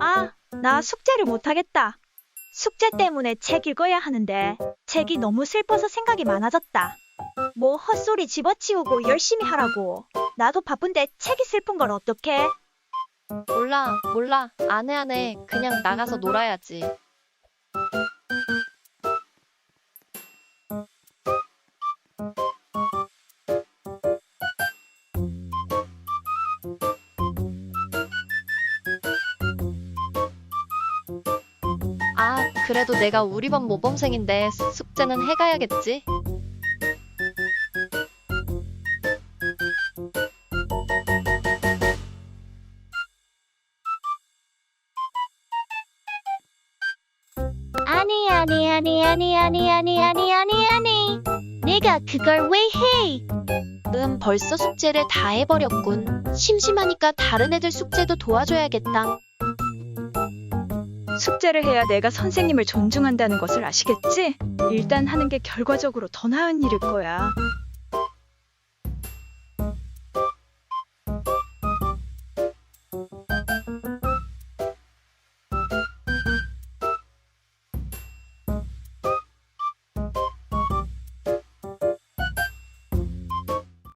아, 나 숙제를 못하겠다. 숙제 때문에 책 읽어야 하는데 책이 너무 슬퍼서 생각이 많아졌다. 뭐 헛소리 집어치우고 열심히 하라고. 나도 바쁜데 책이 슬픈 걸 어떡해? 몰라, 몰라. 안 해, 안 해. 그냥 나가서 놀아야지. 아, 그래도 내가 우리 반 모범생인데 숙제는 해가야겠지? 아니 아니 아니 아니 아니 아니 아니 아니 아니 내가 그걸 왜 해? 음, 벌써 숙제를 다 해버렸군. 심심하니까 다른 애들 숙제도 도와줘야겠다. 숙제를 해야 내가 선생님을 존중한다는 것을 아시겠지? 일단 하는 게 결과적으로 더 나은 일일 거야.